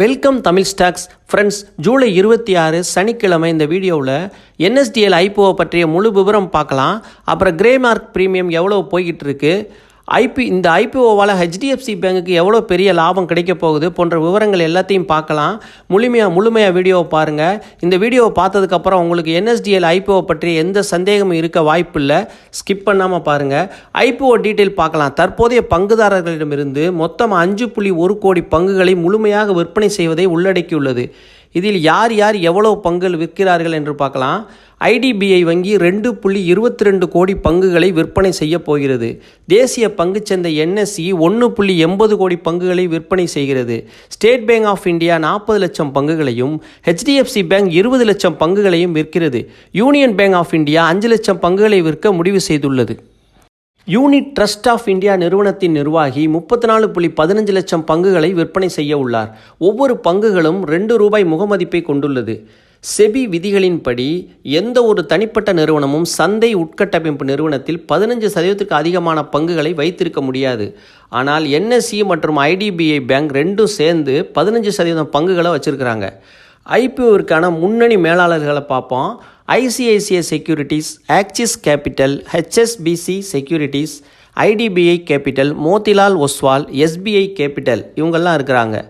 Welcome Tamil stocks friends July இருபத்தி ஆறு சனிக்கிழமை இந்த வீடியோவில் என்எஸ்டிஎல் ஐபிஓ பற்றிய முழு விவரம் பார்க்கலாம். அப்புறம் கிரே மார்க் ப்ரீமியம் எவ்வளோ போய்கிட்டு இருக்குது ஐபி இந்த ஐபிஓவால் ஹெச்டிஎஃப்சி பேங்குக்கு எவ்வளோ பெரிய லாபம் கிடைக்க போகுது போன்ற விவரங்கள் எல்லாத்தையும் பார்க்கலாம். முழுமையாக முழுமையாக வீடியோவை பாருங்கள் இந்த வீடியோவை பார்த்ததுக்கப்புறம் உங்களுக்கு என்எஸ்டிஎல் ஐபிஓ பற்றி எந்த சந்தேகமும் இருக்க வாய்ப்பில்லை. ஸ்கிப் பண்ணாமல் பாருங்கள் ஐபிஓ டீட்டெயில் பார்க்கலாம். தற்போதைய பங்குதாரர்களிடமிருந்து மொத்தம் அஞ்சு புள்ளி ஒரு கோடி பங்குகளை முழுமையாக விற்பனை செய்வதை உள்ளடக்கியுள்ளது. இதில் யார் யார் எவ்வளவு பங்குகள் விற்கிறார்கள் என்று பார்க்கலாம். ஐடிபிஐ வங்கி ரெண்டு புள்ளி இருபத்தி ரெண்டு கோடி பங்குகளை விற்பனை செய்ய போகிறது. தேசிய பங்குச்சந்தை என்எஸ்சி ஒன்று புள்ளி எண்பது கோடி பங்குகளை விற்பனை செய்கிறது. ஸ்டேட் பேங்க் ஆஃப் இந்தியா நாற்பது லட்சம் பங்குகளையும் ஹெச்டிஎஃப்சி பேங்க் இருபது லட்சம் பங்குகளையும் விற்கிறது. யூனியன் பேங்க் ஆஃப் இந்தியா அஞ்சு லட்சம் பங்குகளை விற்க முடிவு செய்துள்ளது. யூனிட் ட்ரஸ்ட் ஆஃப் இந்தியா நிறுவனத்தின் நிர்வாகி முப்பத்தி நாலு புள்ளி பதினஞ்சு லட்சம் பங்குகளை விற்பனை செய்ய உள்ளார். ஒவ்வொரு பங்குகளும் ரெண்டு ரூபாய் முகமதிப்பை கொண்டுள்ளது. செபி விதிகளின்படி எந்த ஒரு தனிப்பட்ட நிறுவனமும் சந்தை உட்கட்டமைப்பு நிறுவனத்தில் பதினஞ்சு சதவீதத்துக்கு அதிகமான பங்குகளை வைத்திருக்க முடியாது. ஆனால் என்எஸ்சி மற்றும் ஐடிபிஐ பேங்க் ரெண்டும் சேர்ந்து பதினஞ்சு சதவீதம் பங்குகளை வச்சுருக்கிறாங்க. ஐபிஓவிற்கான முன்னணி மேலாளர்களை பார்ப்போம். ICICI securities Axis capital HSBC securities IDBI capital Motilal Oswal SBI capital இவங்கெல்லாம் இருக்கிறாங்க.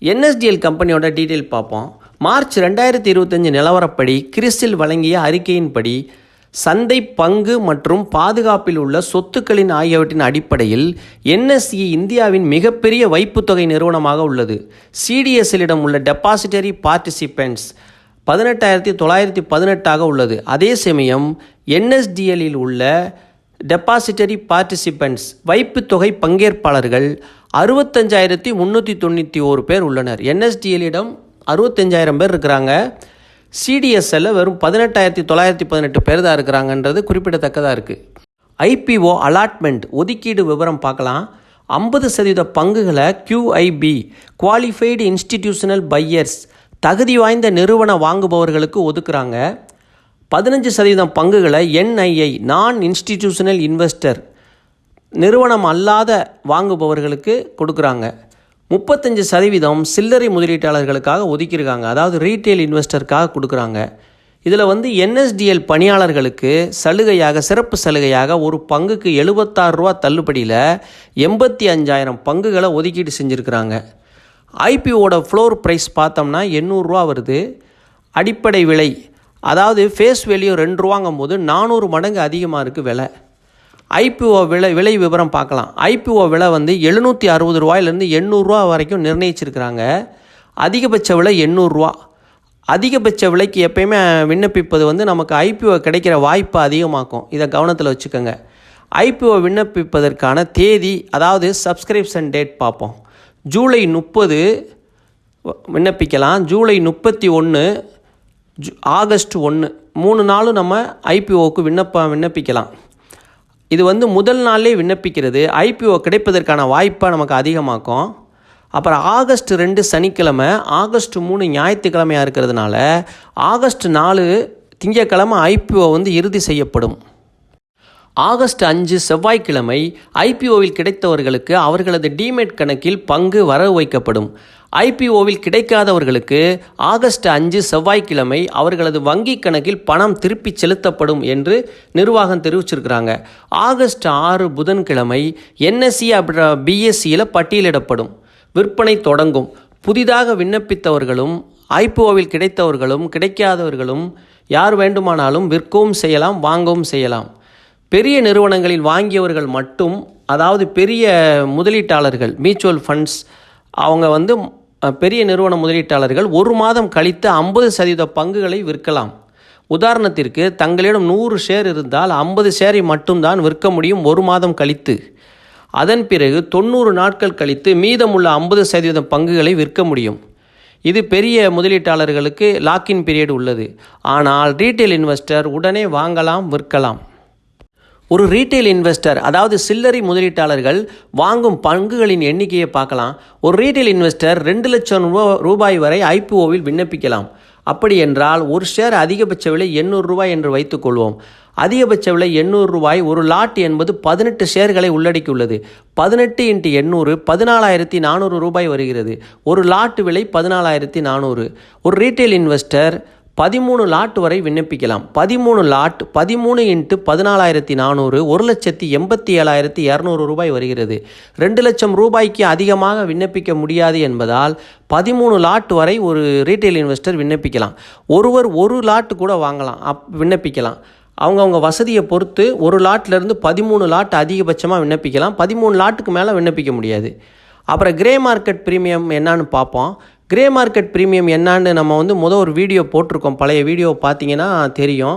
என்எஸ்டிஎல் கம்பெனியோட டீட்டெயில் பார்ப்போம். மார்ச் ரெண்டாயிரத்தி இருபத்தஞ்சு நிலவரப்படி கிறிஸ்டில் வழங்கிய அறிக்கையின்படி சந்தை பங்கு மற்றும் பாதுகாப்பில் உள்ள சொத்துக்களின் ஆகியவற்றின் அடிப்படையில் என்எஸ்சி இந்தியாவின் மிகப்பெரிய வைப்புத்தொகை நிறுவனமாக உள்ளது. சிடிஎஸ்எல்லிடம் உள்ள டெபாசிட்டரி பார்ட்டிசிபென்ட்ஸ் பதினெட்டாயிரத்தி தொள்ளாயிரத்தி பதினெட்டாக உள்ளது. அதே சமயம் என்எஸ்டிஎல்லில் உள்ள டெபாசிட்டரி பார்ட்டிசிபென்ட்ஸ் வைப்புத்தொகை பங்கேற்பாளர்கள் அறுபத்தஞ்சாயிரத்தி முந்நூற்றி தொண்ணூற்றி ஓரு பேர் உள்ளனர். என்எஸ்டிஎல்லிடம் அறுபத்தஞ்சாயிரம் பேர் இருக்கிறாங்க. சிடிஎஸ்எல்ல வெறும் பதினெட்டாயிரத்தி தொள்ளாயிரத்தி பதினெட்டு பேர் தான் இருக்கிறாங்கன்றது குறிப்பிடத்தக்கதாக இருக்குது ஐபிஓ அலாட்மெண்ட் ஒதுக்கீடு விவரம் பார்க்கலாம். ஐம்பது சதவீத பங்குகளை கியூஐபி குவாலிஃபைடு இன்ஸ்டிடியூஷனல் பையர்ஸ் தகுதி வாய்ந்த நிறுவன வாங்குபவர்களுக்கு ஒதுக்குறாங்க. பதினஞ்சு சதவீதம் பங்குகளை என்ஐஐ நான் இன்ஸ்டிடியூஷனல் இன்வெஸ்டர் நிறுவனம் அல்லாத வாங்குபவர்களுக்கு கொடுக்குறாங்க. முப்பத்தஞ்சு சதவீதம் சில்லறை முதலீட்டாளர்களுக்காக ஒதுக்கியிருக்காங்க. அதாவது ரீட்டைல் இன்வெஸ்டருக்காக கொடுக்குறாங்க. இதில் வந்து என்எஸ்டிஎல் பணியாளர்களுக்கு சலுகையாக சிறப்பு சலுகையாக ஒரு பங்குக்கு எழுபத்தாறு ரூபா தள்ளுபடியில் எண்பத்தி அஞ்சாயிரம் பங்குகளை ஒதுக்கீடு செஞ்சுருக்கிறாங்க. ஐபிஓட ஃப்ளோர் ப்ரைஸ் பார்த்தோம்னா எண்ணூறுரூவா வருது. அடிப்படை விலை அதாவது ஃபேஸ் வேல்யூ ரெண்டு ரூபாங்கும் போது நானூறு மடங்கு அதிகமாக இருக்குது விலை. ஐபிஓ விலை விலை விவரம் பார்க்கலாம். ஐபிஓ விலை வந்து எழுநூற்றி அறுபது ரூபாயிலேருந்து எண்ணூறுரூவா வரைக்கும் நிர்ணயிச்சிருக்கிறாங்க. அதிகபட்ச விலை எண்ணூறுரூவா அதிகபட்ச விலைக்கு எப்பயுமே விண்ணப்பிப்பது வந்து நமக்கு ஐபிஓ கிடைக்கிற வாய்ப்பை அதிகமாக்கும். இதை கவனத்தில் வச்சுக்கோங்க. ஐபிஓ விண்ணப்பிப்பதற்கான தேதி அதாவது சப்ஸ்கிரிப்ஷன் டேட் பார்ப்போம். ஜூலை முப்பது விண்ணப்பிக்கலாம். ஜூலை முப்பத்தி ஒன்று ஜூ ஆகஸ்ட் ஒன்று மூணு நாளும் நம்ம ஐபிஓவுக்கு விண்ணப்ப விண்ணப்பிக்கலாம். இது வந்து முதல் நாளே விண்ணப்பிக்கிறது. ஐபிஓ கிடைப்பதற்கான வாய்ப்பை நமக்கு அதிகமாக்கும். அப்புறம் ஆகஸ்ட் ரெண்டு சனிக்கிழமை ஆகஸ்ட் மூணு ஞாயிற்றுக்கிழமையாக இருக்கிறதுனால ஆகஸ்ட் நாலு திங்கக்கிழமை ஐபிஓ வந்து இறுதி செய்யப்படும். ஆகஸ்ட் அஞ்சு செவ்வாய்க்கிழமை ஐபிஓவில் கிடைத்தவர்களுக்கு அவர்களது டிமேட் கணக்கில் பங்கு வரவு வைக்கப்படும். ஐபிஓவில் கிடைக்காதவர்களுக்கு ஆகஸ்ட் அஞ்சு செவ்வாய்க்கிழமை அவர்களது வங்கி கணக்கில் பணம் திருப்பிச் செலுத்தப்படும் என்று நிர்வாகம் தெரிவிச்சிருக்கிறாங்க. ஆகஸ்ட் ஆறு புதன்கிழமை என்எஸ்சி அப்படி பிஎஸ்சியில் பட்டியலிடப்படும். விற்பனை தொடங்கும். புதிதாக விண்ணப்பித்தவர்களும் ஐபிஓவில் கிடைத்தவர்களும் கிடைக்காதவர்களும் யார் வேண்டுமானாலும் விற்கவும் செய்யலாம் வாங்கவும் செய்யலாம். பெரிய நிறுவனங்களில் வாங்கியவர்கள் மட்டும் அதாவது பெரிய முதலீட்டாளர்கள் மியூச்சுவல் ஃபண்ட்ஸ் அவங்க வந்து பெரிய நிறுவன முதலீட்டாளர்கள் ஒரு மாதம் கழித்து ஐம்பது சதவீத பங்குகளை விற்கலாம். உதாரணத்திற்கு தங்களிடம் நூறு ஷேர் இருந்தால் ஐம்பது ஷேரை மட்டும்தான் விற்க முடியும் ஒரு மாதம் கழித்து. அதன் பிறகு தொண்ணூறு நாட்கள் கழித்து மீதமுள்ள ஐம்பது சதவீதம் பங்குகளை விற்க முடியும். இது பெரிய முதலீட்டாளர்களுக்கு லாக்இன் பீரியட் உள்ளது. ஆனால் ரீட்டைல் இன்வெஸ்டர் உடனே வாங்கலாம் விற்கலாம். ஒரு ரீட்டைல் இன்வெஸ்டர் அதாவது சில்லறை முதலீட்டாளர்கள் வாங்கும் பங்குகளின் எண்ணிக்கையை பார்க்கலாம். ஒரு ரீட்டைல் இன்வெஸ்டர் ரெண்டு லட்சம் ரூபா ரூபாய் வரை ஐபிஓவில் விண்ணப்பிக்கலாம். அப்படி என்றால் ஒரு ஷேர் அதிகபட்ச விலை எண்ணூறு ரூபாய் என்று வைத்துக்கொள்வோம் அதிகபட்ச விலை எண்ணூறு ரூபாய் ஒரு லாட் என்பது பதினெட்டு ஷேர்களை உள்ளடக்கியுள்ளது. பதினெட்டு இன்ட்டு எண்ணூறு பதினாலாயிரத்தி நானூறு ரூபாய் வருகிறது. ஒரு லாட் விலை பதினாலாயிரத்தி நானூறு. ஒரு ரீட்டைல் இன்வெஸ்டர் பதிமூணு லாட் வரை விண்ணப்பிக்கலாம். பதிமூணு லாட் பதிமூணு இன்ட்டு பதினாலாயிரத்தி நானூறு ஒரு லட்சத்தி எண்பத்தி ஏழாயிரத்தி இரநூறு ரூபாய் வருகிறது. ரெண்டு லட்சம் ரூபாய்க்கு அதிகமாக விண்ணப்பிக்க முடியாது என்பதால் பதிமூணு லாட் வரை ஒரு ரீட்டைல் இன்வெஸ்டர் விண்ணப்பிக்கலாம். ஒருவர் ஒரு லாட் கூட வாங்கலாம் அப் விண்ணப்பிக்கலாம். அவங்கவுங்க வசதியை பொறுத்து ஒரு லாட்லேருந்து பதிமூணு லாட் அதிகபட்சமாக விண்ணப்பிக்கலாம். பதிமூணு லாட்டுக்கு மேலே விண்ணப்பிக்க முடியாது. அப்புறம் கிரே மார்க்கெட் ப்ரீமியம் என்னான்னு பார்ப்போம். கிரே மார்க்கெட் ப்ரீமியம் என்னான்னு நம்ம வந்து முத ஒரு வீடியோ போட்டிருக்கோம். பழைய வீடியோ பார்த்தீங்கன்னா தெரியும்.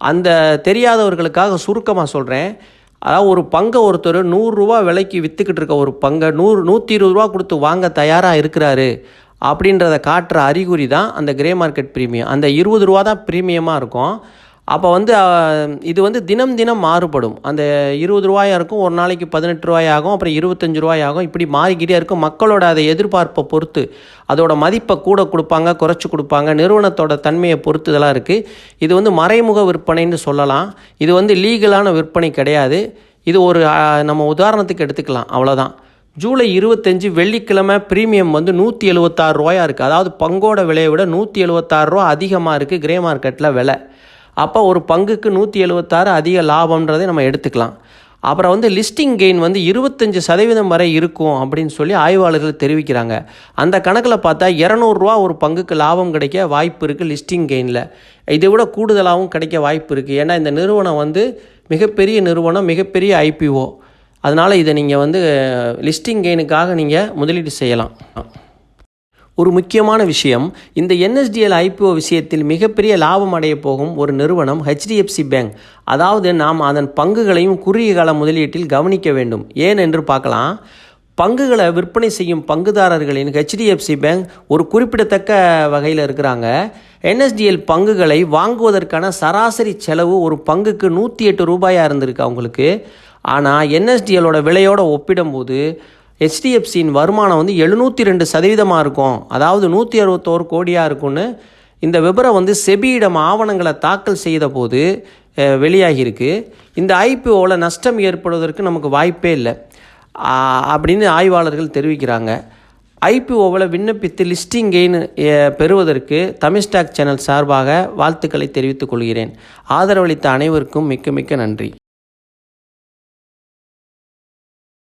அந்த தெரியாதவர்களுக்காக சுருக்கமாக சொல்கிறேன் அதாவது ஒரு பங்கை ஒருத்தர் நூறுரூவா விலைக்கு விற்றுக்கிட்டு இருக்க ஒரு பங்கை நூறு நூற்றி இருபது ரூபா கொடுத்து வாங்க தயாராக இருக்கிறாரு அப்படின்றத காட்டுற அறிகுறி தான் அந்த கிரே மார்க்கெட் ப்ரீமியம் அந்த இருபது ரூபா தான் ப்ரீமியமாக இருக்கும். அப்போ வந்து இது வந்து தினம் தினம் மாறுபடும். அந்த இருபது ரூபாயா இருக்கும் ஒரு நாளைக்கு பதினெட்டு ரூபாய் ஆகும் அப்புறம் இருபத்தஞ்சு ரூபாய் ஆகும் இப்படி மாறிக்கிட்டே இருக்கும். மக்களோட அதை எதிர்பார்ப்பை பொறுத்து அதோட மதிப்பை கூட கொடுப்பாங்க குறைச்சி கொடுப்பாங்க நிறுவனத்தோட தன்மையை பொறுத்து இதெல்லாம் இருக்குது இது வந்து மறைமுக விற்பனைன்னு சொல்லலாம். இது வந்து லீகலான விற்பனை கிடையாது. இது ஒரு நம்ம உதாரணத்துக்கு எடுத்துக்கலாம் அவ்வளோதான் ஜூலை இருபத்தஞ்சு வெள்ளிக்கிழமை ப்ரீமியம் வந்து நூற்றி எழுபத்தாறு ரூபாயாக இருக்குது அதாவது பங்கோட விலையை விட நூற்றி எழுபத்தாறு ரூபா அதிகமாக இருக்குது கிரே மார்க்கெட்டில் விலை. அப்போ ஒரு பங்குக்கு நூற்றி எழுபத்தாறு அதிக லாபம்ன்றதை நம்ம எடுத்துக்கலாம். அப்புறம் வந்து லிஸ்டிங் கெயின் வந்து இருபத்தஞ்சி சதவீதம் வரை இருக்கும் அப்படின்னு சொல்லி ஆய்வாளர்கள் தெரிவிக்கிறாங்க. அந்த கணக்கில் பார்த்தா இரநூறுவா ஒரு பங்குக்கு லாபம் கிடைக்க வாய்ப்பு இருக்குது லிஸ்டிங் கெயினில் இதை விட கூடுதலாகவும் கிடைக்க வாய்ப்பு இருக்குது ஏன்னா இந்த நிறுவனம் வந்து மிகப்பெரிய நிறுவனம் மிகப்பெரிய ஐபிஓ அதனால் இதை நீங்கள் வந்து லிஸ்டிங் கெயினுக்காக நீங்கள் முதலீடு செய்யலாம். ஒரு முக்கியமான விஷயம். இந்த என்எஸ்டிஎல் ஐபிஓ விஷயத்தில் மிகப்பெரிய லாபம் அடைய போகும் ஒரு நிறுவனம் ஹெச்டிஎஃப்சி பேங்க் அதாவது நாம் அதன் பங்குகளையும் குறுகிய கால முதலீட்டில் கவனிக்க வேண்டும். ஏன் என்று பார்க்கலாம். பங்குகளை விற்பனை செய்யும் பங்குதாரர்களின் ஹெச்டிஎஃப்சி பேங்க் ஒரு குறிப்பிடத்தக்க வகையில் இருக்கிறாங்க. என்எஸ்டிஎல் பங்குகளை வாங்குவதற்கான சராசரி செலவு ஒரு பங்குக்கு நூற்றி எட்டு ரூபாயாக இருந்திருக்கு அவங்களுக்கு. ஆனால் என்எஸ்டிஎலோட விலையோட ஒப்பிடும்போது ஹெச்டிஎஃப்சியின் வருமானம் வந்து எழுநூற்றி ரெண்டு சதவீதமாக இருக்கும். அதாவது நூற்றி அறுபத்தோரு கோடியாக இருக்கும்னு இந்த விபரம் வந்து செபியிடம் ஆவணங்களை தாக்கல் செய்த போது வெளியாகியிருக்கு. இந்த ஐபிஓவில் நஷ்டம் ஏற்படுவதற்கு நமக்கு வாய்ப்பே இல்லை. அப்படின்னு ஆய்வாளர்கள் தெரிவிக்கிறாங்க. ஐபிஓவில் விண்ணப்பித்து லிஸ்டிங் கெயின் பெறுவதற்கு தமிழ் ஸ்டாக் சேனல் சார்பாக வாழ்த்துக்களை தெரிவித்துக் கொள்கிறேன். ஆதரவளித்த அனைவருக்கும் மிக்க மிக்க நன்றி.